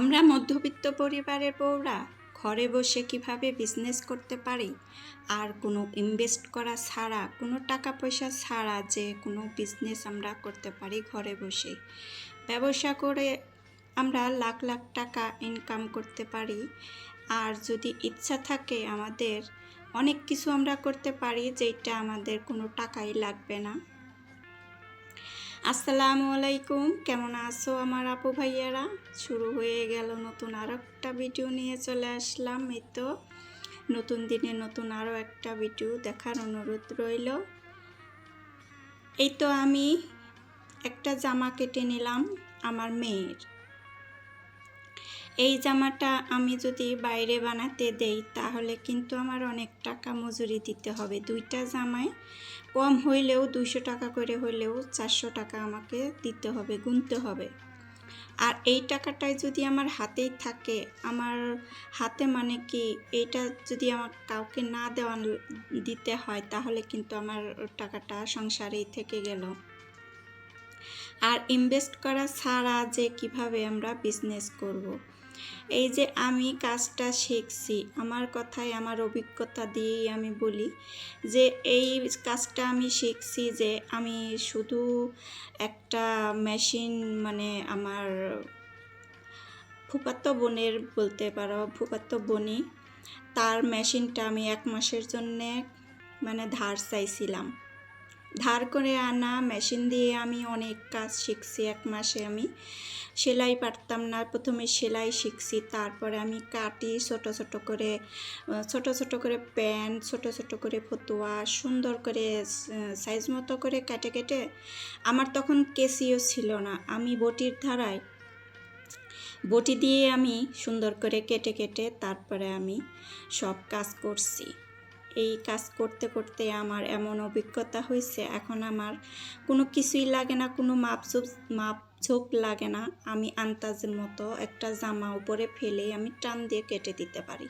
আমরা মধ্যবিত্ত পরিবারের বউরা ঘরে বসে কীভাবে বিজনেস করতে পারি? আর কোনো ইনভেস্ট করা ছাড়া, কোনো টাকা পয়সা ছাড়া যে কোনো বিজনেস আমরা করতে পারি ঘরে বসে। ব্যবসা করে আমরা লাখ লাখ টাকা ইনকাম করতে পারি। আর যদি ইচ্ছা থাকে আমাদের, অনেক কিছু আমরা করতে পারি যেটা আমাদের কোনো টাকাই লাগবে না। আসসালামু আলাইকুম। কেমন আছো আমার আপু ভাইয়ারা? শুরু হয়ে গেল নতুন আর একটা ভিডিও নিয়ে চলে আসলাম। এই তো নতুন দিনে নতুন আরও একটা ভিডিও দেখার অনুরোধ রইল। এই তো আমি একটা জামা কেটে নিলাম আমার মেয়ের। এই জামাটা আমি যদি বাইরে বানাতে দেই, তাহলে কিন্তু আমার অনেক টাকা মজুরি দিতে হবে। দুইটা জামায় কম হইলেও, দুইশো টাকা করে হইলেও চারশো টাকা আমাকে দিতে হবে, গুনতে হবে। আর এই টাকাটাই যদি আমার হাতেই থাকে, আমার হাতে মানে কি, এইটা যদি আমার কাউকে না দেওয়া দিতে হয়, তাহলে কিন্তু আমার টাকাটা সংসারেই থেকে গেল। আর ইনভেস্ট করা ছাড়া যে কীভাবে আমরা বিজনেস করব। এই যে আমি কাজটা শিখছি, আমার কথায়, আমার অভিজ্ঞতা দিয়েই আমি বলি যে এই কাজটা আমি শিখছি যে আমি শুধু একটা মেশিন মানে আমার ফুপাত্ত বোনের বলতে পারো ফুপাত্ত বনি, তার মেশিনটা আমি এক মাসের জন্যে মানে ধার চাইছিলাম। ধার করে আনা মেশিন দিয়ে আমি অনেক কাজ শিখছি এক মাসে আমি। সেলাই পারতাম না, প্রথমে সেলাই শিখছি, তারপরে আমি কাটি ছোট ছোট করে ছোট ছোট করে প্যান্ট, ছোট ছোট করে ফতুয়া, সুন্দর করে সাইজ মতো করে কেটে কেটে। আমার তখন কেসিও ছিল না, আমি বটির ধারায়। বটি দিয়ে আমি সুন্দর করে কেটে কেটে তারপরে আমি সব কাজ করছি। এই কাজ করতে করতে আমার এমন অভিজ্ঞতা হয়েছে। এখন আমার কোনো কিছুই লাগে না, কোনো মাপঝোপ মাপঝোপ লাগে না। আমি আন্তাজের মতো একটা জামা উপরে ফেলে আমি টান দিয়ে কেটে দিতে পারি।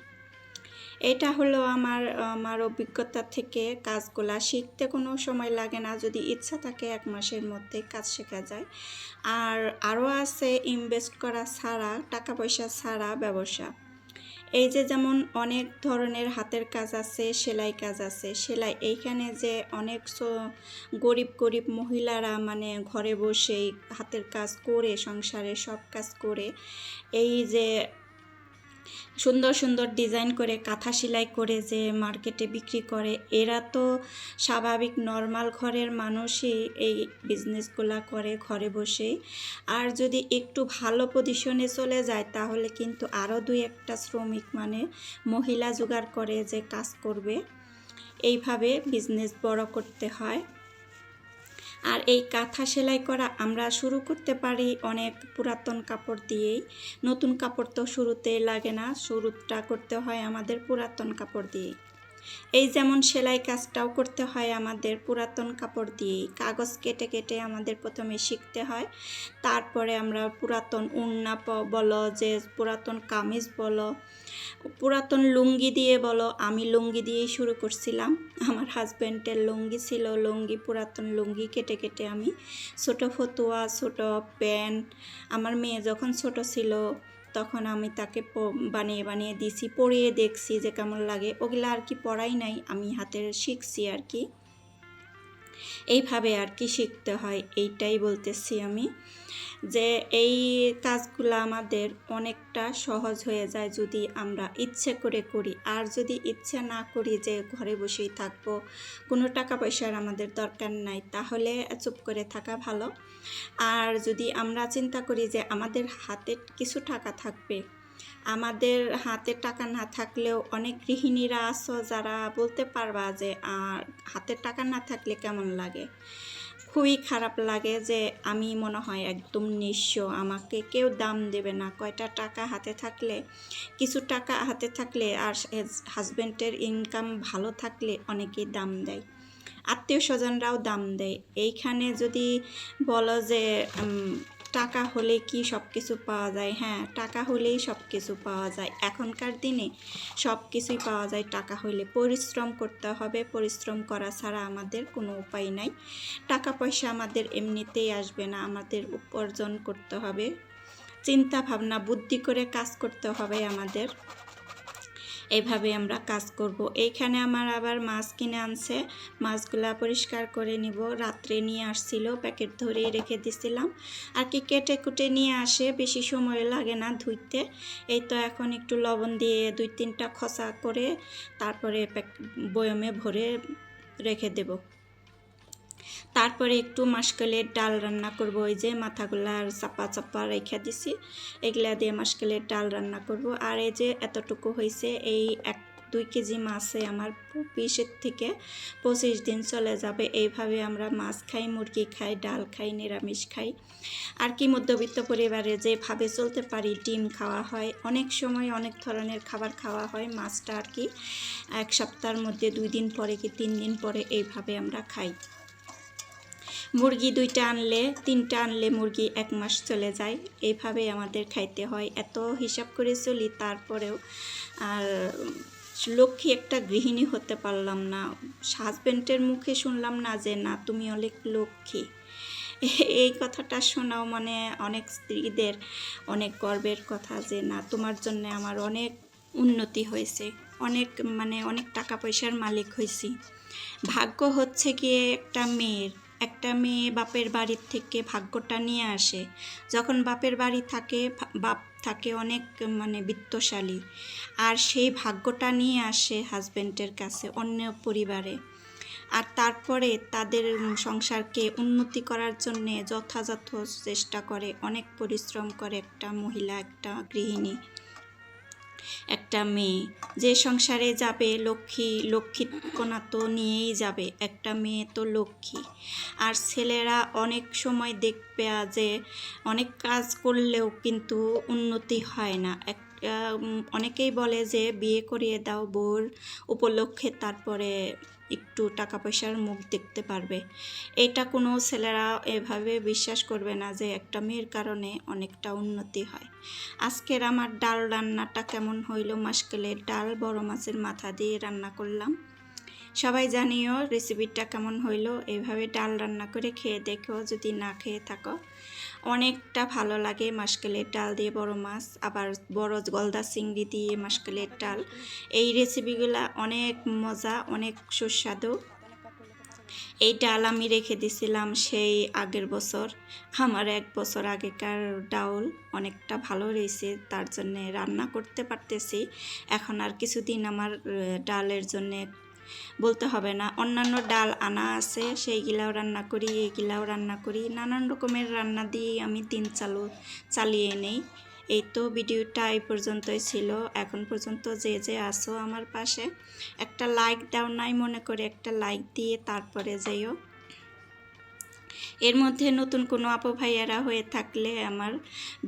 এটা হলো আমার আমার অভিজ্ঞতা থেকে কাজগুলা শিখতে কোনো সময় লাগে না, যদি ইচ্ছা থাকে এক মাসের মধ্যে কাজ শেখা যায়। আর আরও আছে, ইনভেস্ট করা ছাড়া, টাকা পয়সা ছাড়া ব্যবসা। এই যে যেমন অনেক ধরনের হাতের কাজ আছে, সেলাই কাজ আছে, সেলাই এইখানে যে অনেক গরিব গরিব মহিলারা মানে ঘরে বসেই হাতের কাজ করে, সংসারে সব কাজ করে, এই যে সুন্দর সুন্দর ডিজাইন করে, কাঁথা সেলাই করে যে মার্কেটে বিক্রি করে, এরা তো স্বাভাবিক নর্মাল ঘরের মানুষই এই বিজনেসগুলো করে ঘরে বসেই। আর যদি একটু ভালো পজিশনে চলে যায়, তাহলে কিন্তু আরও দুই একটা শ্রমিক মানে মহিলা জোগাড় করে যে কাজ করবে। এইভাবে বিজনেস বড় করতে হয়। আর এই কাঁথা সেলাই করা আমরা শুরু করতে পারি অনেক পুরাতন কাপড় দিয়েই। নতুন কাপড় তো শুরুতে লাগে না, শুরুটা করতে হয় আমাদের পুরাতন কাপড় দিয়েই। এই যেমন সেলাই কাজটাও করতে হয় আমাদের পুরাতন কাপড় দিয়েই। কাগজ কেটে কেটে আমাদের প্রথমে শিখতে হয়, তারপরে আমরা পুরাতন উন্না বলো, যে পুরাতন কামিজ বলো পুরাতন লুঙ্গি দিয়ে বলো, আমি লুঙ্গি দিয়েই শুরু করছিলাম। আমার হাজব্যান্ডের লুঙ্গি ছিল লুঙ্গি, পুরাতন লুঙ্গি কেটে কেটে আমি ছোটো ফতুয়া, ছোটো প্যান্ট। আমার মেয়ে যখন ছোট ছিল, তখন আমি তাকে বানিয়ে বানিয়ে দিছি, পরিয়ে দেখছি যে কেমন লাগে। ওগুলো আর কি পড়াই নাই, আমি হাতের শিখছি আর কি। এইভাবে আর কি শিখতে হয়, এইটাই বলতেছি আমি। যে এই কাজগুলো আমাদের অনেকটা সহজ হয়ে যায় যদি আমরা ইচ্ছে করে করি। আর যদি ইচ্ছে না করি যে ঘরে বসেই থাকব, কোনো টাকা পয়সার আমাদের দরকার নাই, তাহলে চুপ করে থাকা ভালো। আর যদি আমরা চিন্তা করি যে আমাদের হাতে কিছু টাকা থাকবে আমাদের হাতে টাকা না থাকলেও অনেক গৃহিণীরা আছো যারা বলতে পারবা যে, আর হাতে টাকা না থাকলে কেমন লাগে? খুবই খারাপ লাগে যে, আমি মনে হয় একদম নিঃস্ব। আমাকে কেউ দাম দেবে না। কয়টা টাকা হাতে থাকলে? কিছু টাকা হাতে থাকলে আর হাজব্যান্ডের ইনকাম ভালো থাকলে অনেকেই দাম দেয়। আত্মীয় স্বজনরাও দাম দেয়। এইখানে যদি বলো যে টাকা হলে কি সব কিছু পাওয়া যায়? হ্যাঁ টাকা হলেই সব কিছু পাওয়া যায়। এখনকার দিনে সব কিছুই পাওয়া যায় টাকা হলে পরিশ্রম করতে হবে। পরিশ্রম করা ছাড়া আমাদের কোনো উপায় নাই। টাকা পয়সা আমাদের এমনিতেই আসবে না। আমাদের উপার্জন করতে হবে। চিন্তা ভাবনা বুদ্ধি করে কাজ করতে হবে আমাদের। এইভাবে আমরা কাজ করব। এইখানে আমার আবার মাছ কিনে আনছে। মাছগুলা পরিষ্কার করে নিব। রাত্রে নিয়ে আসছিল, প্যাকেট ধরে রেখে দিছিলাম। আর কি কেটে কুটে নিয়ে আসে, বেশি সময় লাগে না ধুইতে। এই তো এখন একটু লবণ দিয়ে দুই তিনটা খসা করে তারপরে বয়মে ভরে রেখে দেব। তারপরে একটু মাসকালের ডাল রান্না করব, ওই যে মাথাগুলা চাপা চাপা রেখে দিছি। এগুলা দিয়ে মাসকালের ডাল রান্না করব। আর এই যে এতটুকু হয়েছে এই এক, দুই কেজি মাছে আমার বিশের থেকে পঁচিশ দিন চলে যাবে। এইভাবে আমরা মাছ খাই, মুরগি খাই, ডাল খাই, নিরামিষ খাই। আর কি মধ্যবিত্ত পরিবারে যেভাবে চলতে পারি, ডিম খাওয়া হয়, অনেক সময় অনেক ধরনের খাবার খাওয়া হয় মাছটা আর কি। এক সপ্তাহের মধ্যে দুই দিন পরে কি তিন দিন পরে এইভাবে আমরা খাই। মুরগি দুইটা আনলে, তিনটা আনলে মুরগি এক মাস চলে যায়। এইভাবে আমাদের খাইতে হয়। এত হিসাব করে চলি, তারপরেও আর লক্ষ্মী একটা গৃহিণী হতে পারলাম না। হাজব্যান্ডের মুখে শুনলাম না যে, না, তুমি অনেক লক্ষ্মী। এই কথাটা শোনাও মানে অনেক স্ত্রীদের অনেক গর্বের কথা যে, না, তোমার জন্য আমার অনেক উন্নতি হয়েছে। অনেক মানে অনেক টাকা পয়সার মালিক হয়েছি। ভাগ্য হচ্ছে গিয়ে একটা মেয়ের। একটা মেয়ে বাপের বাড়ির থেকে ভাগ্যটা নিয়ে আসে। যখন বাপের বাড়ি থাকে বাপ থাকে অনেক মানে বিত্তশালী। আর সেই ভাগ্যটা নিয়ে আসে হাজব্যান্ডের কাছে, অন্য পরিবারে। আর তারপরে তাদের সংসারকে উন্নতি করার জন্যে যথাযথ চেষ্টা করে, অনেক পরিশ্রম করে একটা মহিলা, একটা গৃহিণী। একটা মেয়ে। যে সংসারে যাবে লক্ষ্মী লক্ষ্মী কোনা তো নিয়েই যাবে, একটা মেয়ে তো লক্ষ্মী। আর ছেলেরা অনেক সময় দেখবে যে অনেক কাজ করলেও কিন্তু উন্নতি হয় না। একটা অনেকেই বলে যে বিয়ে করিয়ে দাও বউর উপলক্ষে, তারপরে একটু টাকা পয়সার মুখ দেখতে পারবে। এটা কোনো ছেলেরা এভাবে বিশ্বাস করবে না যে একটা মেয়ের কারণে অনেকটা উন্নতি হয়। আজকের আমার ডাল রান্নাটা কেমন হইল মাসকেলের ডাল বড় মাছের মাথা দিয়ে রান্না করলাম। সবাই জানিও রেসিপিটা কেমন হইল এইভাবে ডাল রান্না করে খেয়ে দেখো, যদি না খেয়ে থাকো। অনেকটা ভালো লাগে মাসকেলের ডাল দিয়ে বড় মাছ, আবার বড় গলদা চিংড়ি দিয়ে মাসকেলের ডাল। এই রেসিপিগুলা অনেক মজা, অনেক সুস্বাদু। এই ডাল আমি রেখে দিছিলাম সেই আগের বছর। আমার এক বছর আগেকার ডাউল অনেকটা ভালো রয়েছে, তার জন্যে রান্না করতে পারতেছি। এখন আর কিছুদিন আমার ডালের জন্যে বলতে হবে না। অন্যান্য ডাল আনা আছে, সেইগুলাও রান্না করি, এইগুলাও রান্না করি। নানান রকমের রান্না দিয়ে আমি দিন চালু, চালিয়ে নেই। এই তো ভিডিওটা এই পর্যন্তই ছিল। এখন পর্যন্ত যে যে আসো আমার পাশে, একটা লাইক দাও নাই মনে করে একটা লাইক দিয়ে তারপরে যেও। এর মধ্যে নতুন কোনো আপু ভাইয়ারা হয়ে থাকলে আমার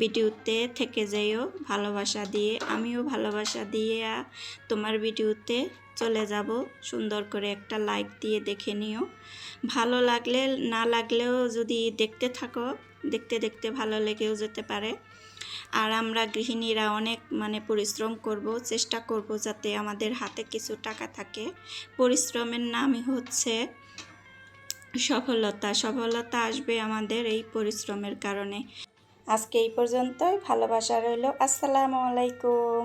ভিডিওতে থেকে যেও। ভালোবাসা দিয়ে, আমিও ভালোবাসা দিয়ে তোমার ভিডিওতে চলে যাব। সুন্দর করে একটা লাইক দিয়ে দেখে নিও। ভালো লাগলে, না লাগলেও যদি দেখতে থাকো, দেখতে দেখতে ভালো লেগেও যেতে পারে। আর আমরা গৃহিণীরা অনেক মানে পরিশ্রম করব, চেষ্টা করব যাতে আমাদের হাতে কিছু টাকা থাকে। পরিশ্রমের নামই হচ্ছে সফলতা। সফলতা আসবে আমাদের এই পরিশ্রমের কারণে। আজকে এই পর্যন্তই। ভালোবাসা রইল। আসসালামু আলাইকুম।